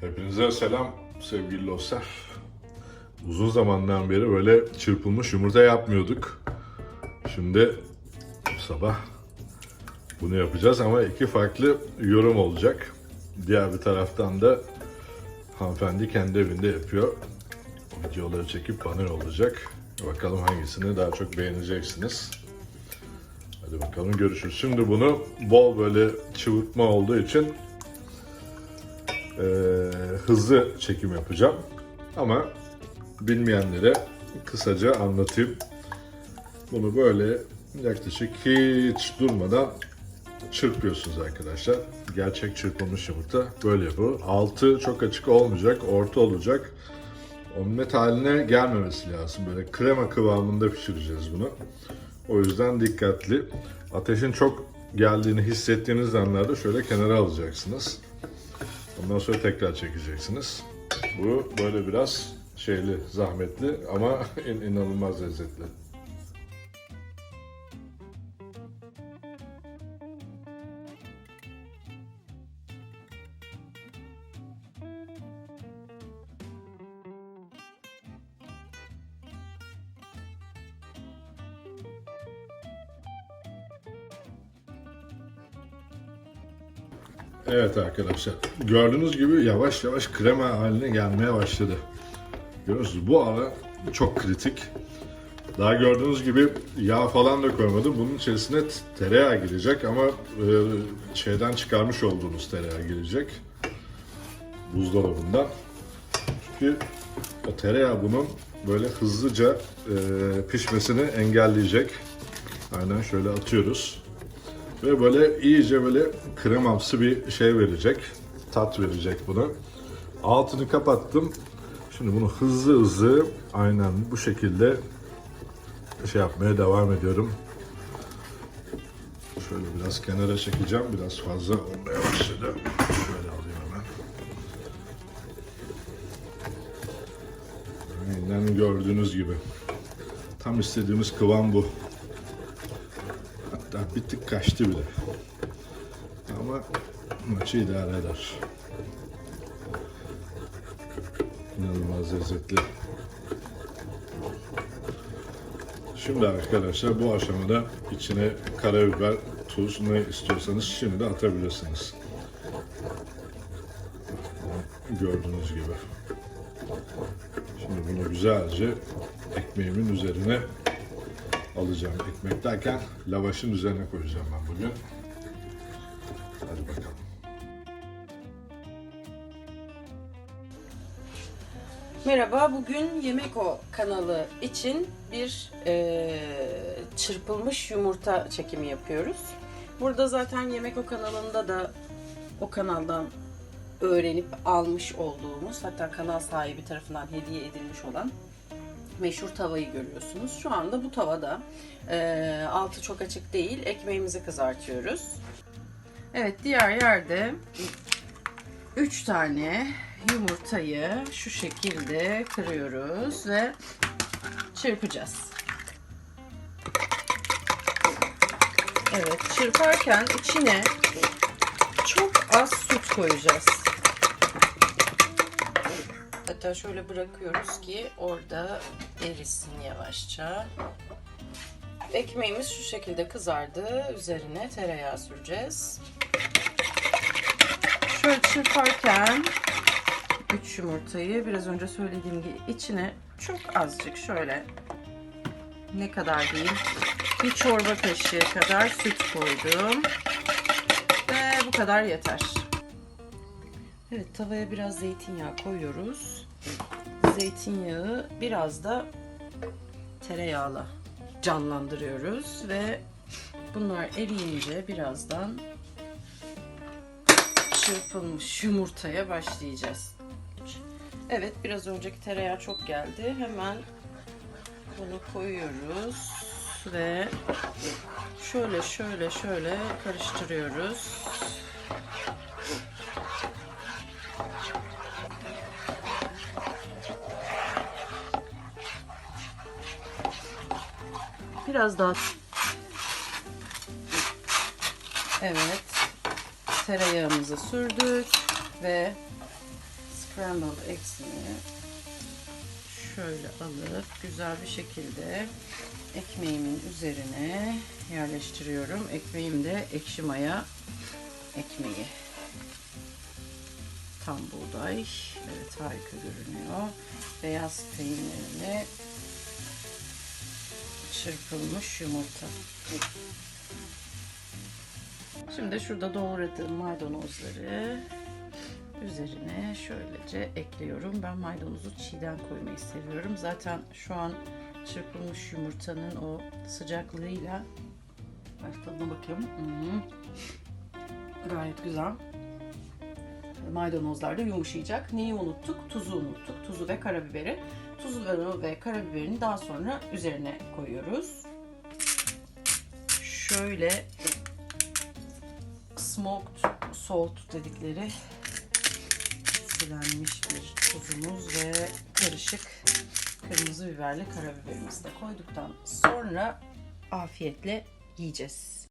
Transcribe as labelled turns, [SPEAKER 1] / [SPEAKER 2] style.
[SPEAKER 1] Hepinize selam sevgili dostlar. Uzun zamandan beri böyle çırpılmış yumurta yapmıyorduk. Şimdi sabah bunu yapacağız ama iki farklı yorum olacak. Diğer bir taraftan da hanımefendi kendi evinde yapıyor. Videoları çekip bana olacak. Bakalım hangisini daha çok beğeneceksiniz. Hadi bakalım görüşürüz. Şimdi bunu bol böyle çıvıtma olduğu için e, hızlı çekim yapacağım. Ama bilmeyenlere kısaca anlatayım. Bunu böyle yaklaşık hiç durmadan çırpıyorsunuz arkadaşlar. Gerçek çırpılmış yumurta böyle yapıyor. Altı çok açık olmayacak, orta olacak. Omlet haline gelmemesi lazım. Böyle krema kıvamında pişireceğiz bunu. O yüzden dikkatli. Ateşin çok geldiğini hissettiğiniz anlarda şöyle kenara alacaksınız. Ondan sonra tekrar çekeceksiniz. Bu böyle biraz şeyli, zahmetli ama in- inanılmaz lezzetli. Evet arkadaşlar. Gördüğünüz gibi yavaş yavaş krema haline gelmeye başladı. Görüyorsunuz bu ara çok kritik. Daha gördüğünüz gibi yağ falan da koymadım. Bunun içerisine tereyağı girecek ama e, şeyden çıkarmış olduğunuz tereyağı girecek. Buzdolabından. Çünkü o tereyağı bunun böyle hızlıca e, pişmesini engelleyecek. Aynen şöyle atıyoruz. Ve böyle iyice böyle kremamsı bir şey verecek. Tat verecek bunu. Altını kapattım. Şimdi bunu hızlı hızlı aynen bu şekilde şey yapmaya devam ediyorum. Şöyle biraz kenara çekeceğim. Biraz fazla olmaya başladı. Şöyle alayım hemen. Aynen gördüğünüz gibi. Tam istediğimiz kıvam bu. Bir tık kaçtı bile. Ama maçı idare eder. İnanılmaz lezzetli. Şimdi arkadaşlar bu aşamada içine karabiber, tuz ne istiyorsanız şimdi de atabilirsiniz. Gördüğünüz gibi. Şimdi bunu güzelce ekmeğimin üzerine alacağım. Ekmek derken lavaşın üzerine koyacağım ben bugün. Hadi bakalım.
[SPEAKER 2] Merhaba, bugün Yemeko kanalı için bir eee, çırpılmış yumurta çekimi yapıyoruz. Burada zaten Yemeko kanalında da o kanaldan öğrenip almış olduğumuz, hatta kanal sahibi tarafından hediye edilmiş olan meşhur tavayı görüyorsunuz. Şu anda bu tavada eee, altı çok açık değil, ekmeğimizi kızartıyoruz. Evet, diğer yerde 3 tane yumurtayı şu şekilde kırıyoruz ve çırpacağız. Evet, çırparken içine çok az süt koyacağız. Hatta şöyle bırakıyoruz ki orada erisin yavaşça. Ekmeğimiz şu şekilde kızardı. Üzerine tereyağı süreceğiz. Şöyle çırparken 3 yumurtayı biraz önce söylediğim gibi içine çok azıcık şöyle ne kadar diyeyim bir çorba kaşığı kadar süt koydum ve bu kadar yeter. Evet tavaya biraz zeytinyağı koyuyoruz. Zeytinyağı biraz da tereyağla canlandırıyoruz ve bunlar eriyince birazdan çırpılmış yumurtaya başlayacağız. Evet biraz önceki tereyağı çok geldi. Hemen bunu koyuyoruz ve şöyle şöyle şöyle karıştırıyoruz. Biraz daha Evet tereyağımızı sürdük ve scramble eggs'imi şöyle alıp güzel bir şekilde ekmeğimin üzerine yerleştiriyorum. Ekmeğim de ekşi maya ekmeği. Tam buğday. Evet harika görünüyor. Beyaz peynirli çırpılmış yumurta. Şimdi şurada doğradığım maydanozları üzerine şöylece ekliyorum. Ben maydanozu çiğden koymayı seviyorum. Zaten şu an çırpılmış yumurtanın o sıcaklığıyla Ver tadına bakayım. Hı. Gayet güzel. Maydanozlar da yumuşayacak. Neyi unuttuk? Tuzu unuttuk. Tuzu ve karabiberi. Tuzu ve karabiberini daha sonra üzerine koyuyoruz. Şöyle smoked salt dedikleri silenmiş bir tuzumuz ve karışık kırmızı biberli karabiberimizi de koyduktan sonra afiyetle yiyeceğiz.